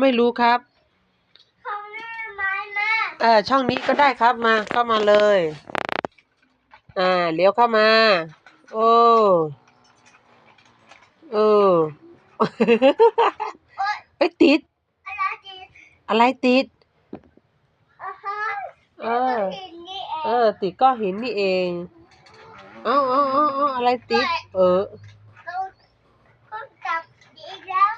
ไม่รู้ครับของแม่ไม้แม่เออช่องนี้ก็ได้ครับมาเข้ามาเลย อ่าเลี้ยวเข้ามา โอ้เออโอ๊ยเอ้ยติด อะไรจีอะไรติด อ่าฮะเออหินนี่เอเองอติดก้อนหินนี่เอง เอ้าเอ้าเอ้าเอ้าอะไรติด เออ เราก็จับอีกแล้ว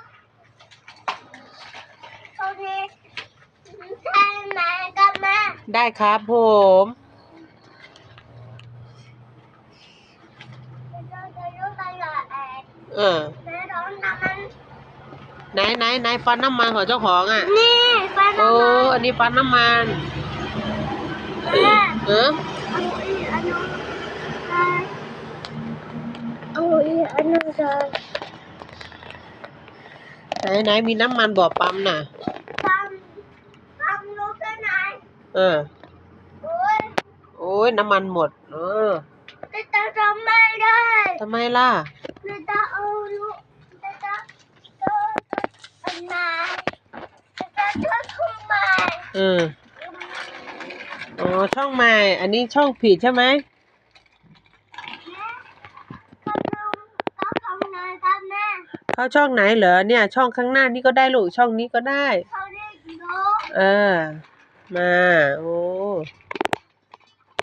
โอเคใช่ไหมกับแม่ ได้ครับผมเราจะรู้ไปกับแอนเออแม่ร้องน้ำมันไหนไหนไหนฟันน้ำมันของเจ้าของอะ นี่ไปโอ้น้ำมันอันนี้ฟันน้ำมันแม่เออเอาอีกอันนึงไปเอาอีกอันนึงเลยไหนไหนมีน้ำมันบ่อปั๊มน่ะ ปั๊มปั๊มรู้แค่ไหน เออโอ้ยโอ้ยน้ำมันหมด เออแต่จะทำไม่ได้ทำไมล่ะแต่จะเอาลูกแต่จะตัวอันไหนแต่จะช่วยทำไมเอออ๋อช่องใหม่ อันนี้ช่องผิดใช่ไหมแม่กำลังก็ทำงานกับแม่เข้าช่องไหนเหรอเนี่ย ช่องข้างหน้านี่ก็ได้ลูกช่องนี้ก็ได้เขาเรียกโลเออ มา โอ้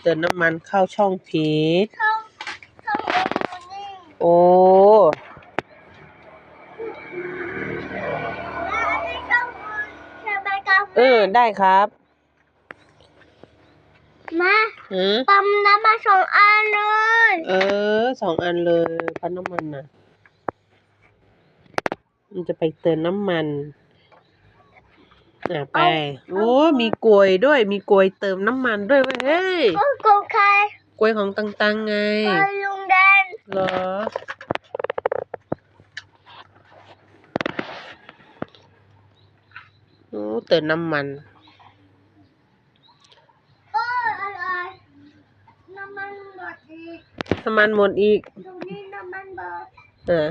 เติมน้ำมันเข้าช่องผิดเขาเขาเอาอยู่นี่โอ้แล้วอันนี้ก็ใช่ไหมกับเอแม่อได้ครับมาหืมปั๊มน้ำมาสองอันเลยเออสองอันเลยพันน้ำมันน่ะ มันจะไปเติมน้ำมัน อะไป โอ้ มีกลวยด้วย มีกลวยเติมน้ำมันด้วยเว้ยเฮ้ยก็โกงใครกลวยของตังๆไงเออลุงแดนเหรอ โอ้ เติมน้ำมัน เอออะไรน้ำมันหมดอีกน้ำมันหมดอีกตรงนี้น้ำมันเบิดเออ